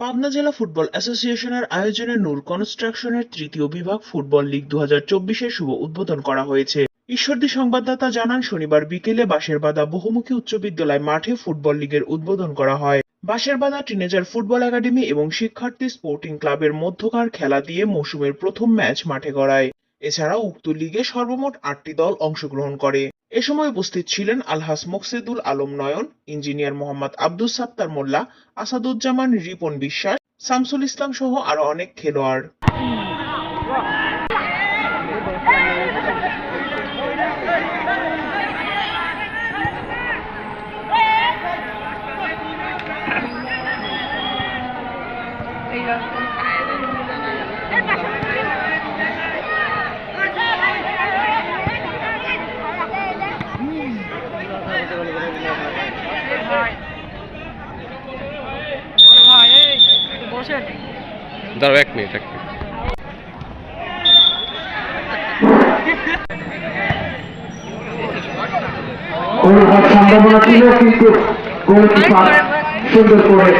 পাবনা জেলা ফুটবল অ্যাসোসিয়েশনের আয়োজনে নূর কনস্ট্রাকশনের তৃতীয় বিভাগ ফুটবল লীগ দু হাজার চব্বিশের শুভ উদ্বোধন করা হয়েছে। ঈশ্বরদী সংবাদদাতা জানান, শনিবার বিকেলে বাঁশেরবাদা বহুমুখী উচ্চ বিদ্যালয় মাঠে ফুটবল লীগের উদ্বোধন করা হয়। বাঁশেরবাদা টিনেজার ফুটবল একাডেমি এবং শিক্ষার্থী স্পোর্টিং ক্লাবের মধ্যকার খেলা দিয়ে মৌসুমের প্রথম ম্যাচ মাঠে গড়ায়। এছাড়াও উক্ত লীগে সর্বমোট আটটি দল অংশগ্রহণ করে। এ সময় উপস্থিত ছিলেন আলহাস মোকসেদুল আলম নয়ন, ইঞ্জিনিয়ার মোহাম্মদ আব্দুস সাত্তার মোল্লা, আসাদুজ্জামান রিপন বিশ্বাস, শামসুল ইসলাম সহ আরও অনেক খেলোয়াড়। বসেন দাঁড়াও এক মিনিট এক মিনিট। সম্ভাবনা ছিল কিন্তু সুন্দর করে